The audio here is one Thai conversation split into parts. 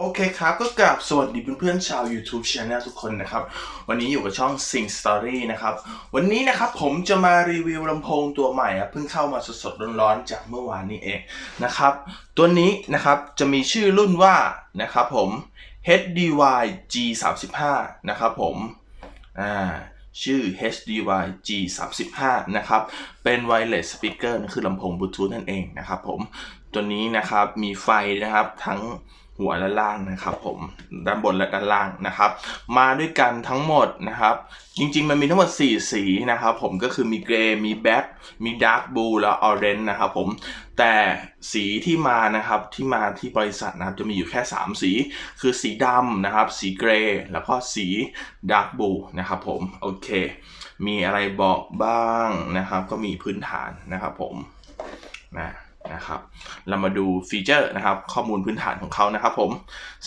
โอเคครับ ก็กราบสวัสดีเพื่อนๆชาว YouTube Channel ทุกคนนะครับ วันนี้อยู่กับช่อง Sing Story นะครับ วันนี้นะครับผมจะมารีวิวลำโพงตัวใหม่เพิ่งเข้ามาสดๆร้อนๆจากเมื่อวานนี้เองนะครับ ตัวนี้นะครับจะมีชื่อรุ่นว่านะครับผม HDY G35 นะครับผมอ่าชื่อ HDY G35 นะครับ เป็น wireless speaker นั่นคือลำโพงบลูทูธนั่นเองนะครับผม ตัวนี้นะครับมีไฟนะครับทั้ง หัวและล่างนะครับผมด้านบนและด้านล่างนะครับ มาด้วยกันทั้งหมดนะครับ จริงๆ มันมีทั้งหมด 4 สีนะครับผมก็คือมีเกรย์มีแบ็คมีดาร์กบลูและออเรนจ์นะครับผมแต่สีที่มานะครับที่มาที่บริษัทนะครับจะมีอยู่แค่ 3 สี คือสีดำนะครับ สีเกรย์แล้วก็สีดาร์กบลูนะครับผมโอเค มีอะไรบอกบ้างนะครับ ก็มีพื้นฐานนะครับผมนะ นะครับ เรามาดูฟีเจอร์นะครับ ข้อมูลพื้นฐานของเขานะครับผม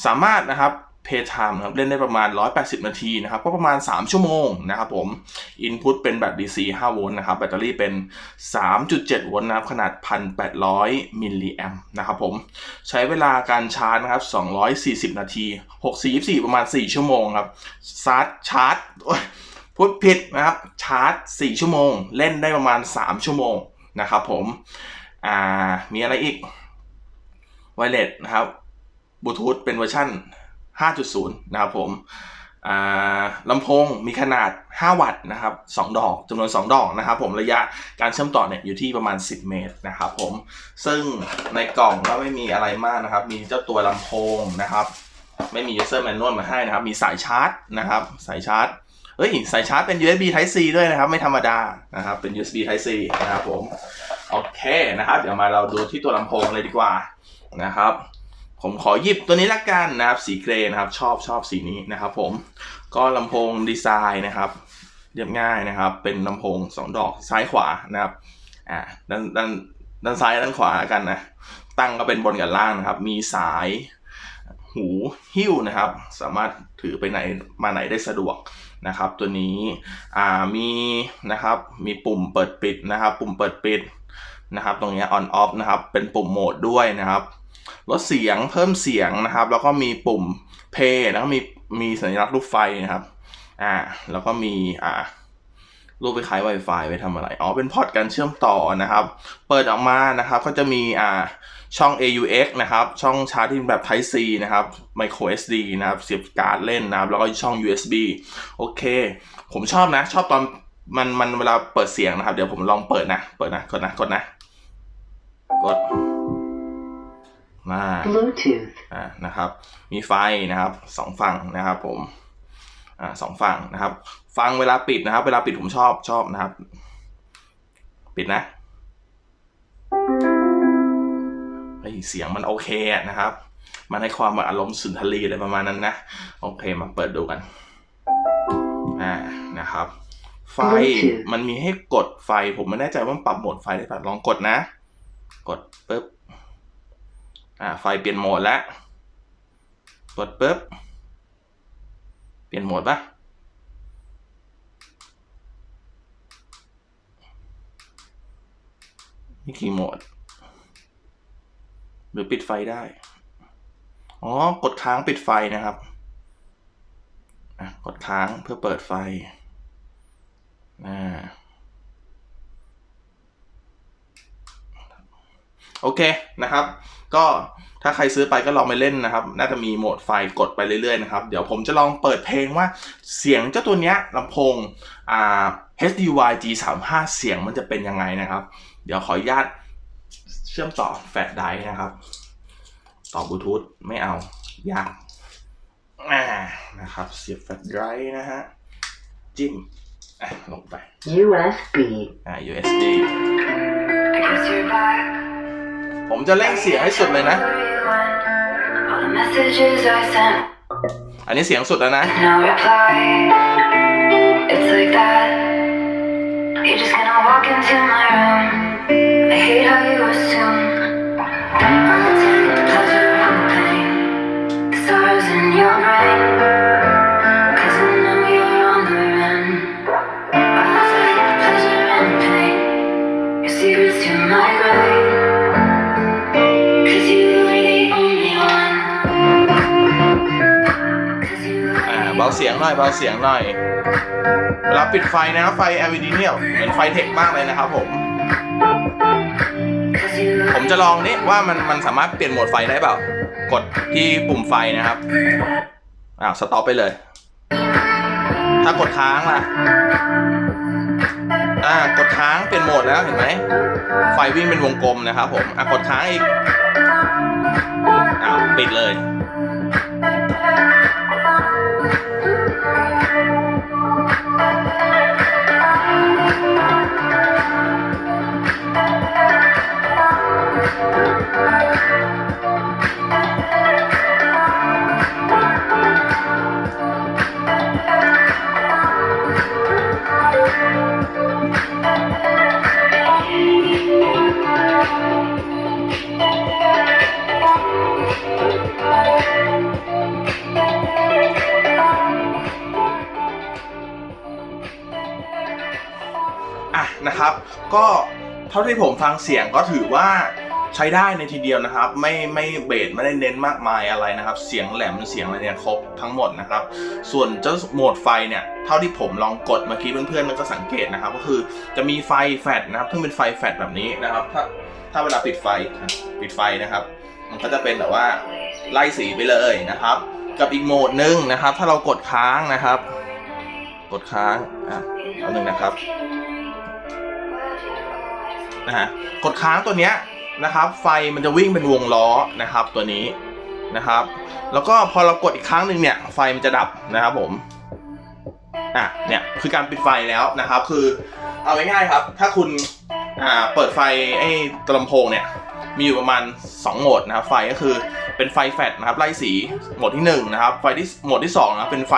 สามารถนะครับเพย์ไทม์นะครับเล่นได้ประมาณ 180 นาทีนะครับ ก็ประมาณ 3 ชั่วโมงนะครับผม Input เป็นแบบ DC 5 โวลต์นะครับ แบตเตอรี่เป็น 3.7 โวลต์นะครับ ขนาด 1,800 มิลลิแอมป์นะครับผม ใช้เวลาการชาร์จนะครับ 240 นาที 6 4ประมาณ 4 ชั่วโมงครับชาร์จชาร์จพูดผิดนะครับ ชาร์จ 4 ชั่วโมง เล่นได้ประมาณ 3 ชั่วโมงนะครับผม อ่ามีอะไรอีกไวเลสนะครับบลูทูธเป็นเวอร์ชัน5.0 นะครับผมลำโพงมีขนาด 5 วัตต์นะครับ 2 ดอกจำนวน 2 ดอกนะครับผมระยะการเชื่อมต่อเนี่ยอยู่ที่ประมาณ 10 เมตรนะครับผมซึ่งในกล่องก็ไม่มีอะไรมากนะครับ มีเจ้าตัวลำโพงนะครับ ไม่มี user manual มาให้นะครับ มีสายชาร์จนะครับสายชาร์จเฮ้ยสายชาร์จเป็น USB Type C ด้วยนะครับ ไม่ธรรมดานะครับเป็น USB Type C นะครับผม โอเคนะครับ เดี๋ยวมาเราดูที่ตัวลำโพงเลยดีกว่านะครับ ผมขอหยิบตัวนี้ละกันนะครับ สีเกรย์นะครับ ชอบชอบสีนี้นะครับ ผมก็ลำโพงดีไซน์นะครับ เรียบง่ายนะครับ เป็นลำโพงสองดอกซ้ายขวานะครับอ่าด้านด้านด้านซ้ายด้านขวากันนะตั้งก็เป็นบนกับล่างนะครับ มีสายหูหิ้วนะครับ สามารถถือไปไหนมาไหนได้สะดวก นะครับ ตัวนี้อ่ามีนะครับมีปุ่มเปิดปิดนะครับ ปุ่มเปิดปิดนะครับ ตรงนี้ on off นะครับ เป็นปุ่มโหมดด้วยนะครับลดเสียงเพิ่มเสียงนะครับ แล้วก็มีปุ่มเพย์แล้วก็มีมีสัญลักษณ์รูปไฟนะครับอ่าแล้วก็มีอ่า รูปไปคล้าย Wi-Fi ไว้ทำอะไร อ๋อ เป็นพอร์ตการเชื่อมต่อนะครับ เปิดออกมานะครับ ก็จะมีอ่าช่อง AUX นะครับ ช่องชาร์จที่เป็นแบบ Type C นะครับ Micro SD นะครับ เสียบการ์ดเล่นนะครับ แล้วก็ช่อง USB โอเค ผมชอบนะ ชอบตอนมันมันเวลาเปิดเสียงนะครับ เดี๋ยวผมลองเปิดนะ เปิดนะ กดนะ กดนะ กดมา Bluetooth. อ่านะครับ มีไฟนะครับสองฝั่งนะครับผม อ่าสองฝั่งนะครับ ฟังเวลาปิดนะครับ เวลาปิดผมชอบชอบนะครับ ปิดนะเฮ้ยเสียงมันโอเคอะนะครับ มันให้ความอารมณ์สุนทรีอะไรประมาณนั้นนะ โอเคมาเปิดดูกันอ่านะครับ ไฟ Bluetooth มันมีให้กดไฟ ผมไม่แน่ใจว่ามันปรับโหมดไฟได้ป่ะลองกดนะ กดปุ๊บอ่าไฟเปลี่ยนโหมดแล้วกดปุ๊บ เปลี่ยนโหมดปะนี่กี่โหมด หรือปิดไฟได้ อ๋อ กดค้างปิดไฟนะครับ กดค้างเพื่อเปิดไฟอ่าโอเคนะครับ ก็ถ้าใครซื้อไปก็ลองไปเล่นนะครับ น่าจะมีโหมดไฟกดไปเรื่อยๆนะครับ เดี๋ยวผมจะลองเปิดเพลงว่าเสียงเจ้าตัวเนี้ยลำโพงอ่า HDY G35 เสียงมันจะเป็นยังไงนะครับ เดี๋ยวขออนุญาตเชื่อมต่อแฟลชไดรฟ์นะครับ ต่อบลูทูธไม่เอา ยากอ่านะครับ เสียบแฟลชไดรฟ์นะฮะ จิ้มอะลงไป USB. อ่า USB ผมจะเร่งเสียงให้สุดเลยนะ All the messages I sent, อันนี้เสียงสุดแล้วนะ no reply. It's like that. You're just gonna walk into my room. I hate how you assume. เสียงหน่อยเบาเสียงหน่อยเวลาปิดไฟนะไฟ LED เนี่ยเหมือนไฟเทคมากเลยนะครับผมผมจะลองนี่ว่ามันมันสามารถเปลี่ยนโหมดไฟได้เปล่ากดที่ปุ่มไฟนะครับอ้าวสต็อปไปเลย ถ้ากดค้างล่ะอ่ากดค้างเปลี่ยนโหมดแล้วเห็นไหมไฟวิ่งเป็นวงกลมนะครับผมอะกดค้างอีกอ้าวปิดเลย อะนะครับ ก็เท่าที่ผมฟังเสียงก็ถือว่าใช้ได้ในทีเดียวนะครับ ไม่ไม่เบสไม่ได้เน้นมากมายอะไรนะครับ เสียงแหลมเสียงอะไรเนี่ยครบทั้งหมดนะครับ ส่วนเจ้าโหมดไฟเนี่ยเท่าที่ผมลองกดเมื่อกี้เพื่อนๆมันก็สังเกตนะครับ ก็คือจะมีไฟแฟลชนะครับซึ่งเป็นไฟแฟลชแบบนี้นะครับ ถ้าถ้าเวลาปิดไฟปิดไฟนะครับ มันก็จะเป็นแบบว่าไล่สีไปเลยนะครับ กับอีกโหมดหนึ่งนะครับ ถ้าเรากดค้างนะครับ กดค้างอะเอาหนึ่งนะครับ นะฮะกดค้างตัวเนี้ยนะครับ ไฟมันจะวิ่งเป็นวงล้อนะครับ ตัวนี้นะครับ แล้วก็พอเรากดอีกครั้งหนึ่งเนี่ยไฟมันจะดับนะครับผมอะเนี่ยคือการปิดไฟแล้วนะครับ คือเอาง่ายๆครับ ถ้าคุณอ่าเปิดไฟไอ้ตลำโพงเนี่ยมีอยู่ประมาณ 2 โหมดนะครับ ไฟก็คือเป็นไฟแฟลชนะครับไล่สีโหมดที่1นะครับไฟที่โหมดที่2นะเป็นไฟ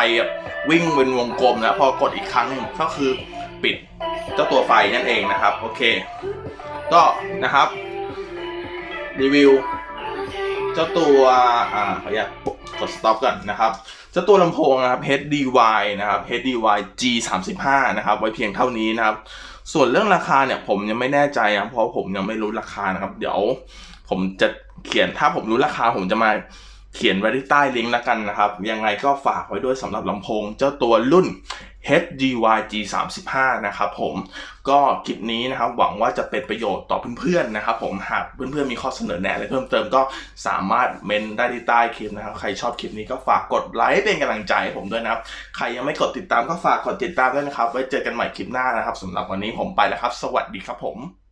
วิ่งเป็นวงกลมนะพอกดอีกครั้งหนึ่งก็คือปิด เจ้าตัวไฟนั่นเองนะครับ โอเค ก็นะครับ รีวิว เจ้าตัว อ่าขออนุญาตกด stop ก่อนนะครับ เจ้าตัวลำโพงนะครับ HDY นะครับ HDY G35 นะครับ ไว้เพียงเท่านี้นะครับ ส่วนเรื่องราคาเนี่ยผมยังไม่แน่ใจนะเพราะผมยังไม่รู้ราคานะครับ เดี๋ยว ผมจะเขียนถ้าผมรู้ราคาผมจะมา เขียนไว้ที่ใต้ลิงก์แล้วกันนะครับ ยังไงก็ฝากไว้ด้วยสำหรับลำโพง เจ้าตัวรุ่น HDY G35 นะครับผมก็คลิปนี้นะครับหวังว่าจะเป็นประโยชน์ต่อเพื่อนๆนะครับผมหากเพื่อนๆมีข้อเสนอแนะอะไรเพิ่มเติมก็สามารถเมนได้ที่ใต้คลิปนะครับ ใครชอบคลิปนี้ก็ฝากกดไลค์เป็นกำลังใจให้ผมด้วยนะครับ ใครยังไม่กดติดตามก็ฝากกดติดตามด้วยนะครับ ไว้เจอกันใหม่คลิปหน้านะครับสำหรับวันนี้ผมไปแล้วครับ สวัสดีครับผม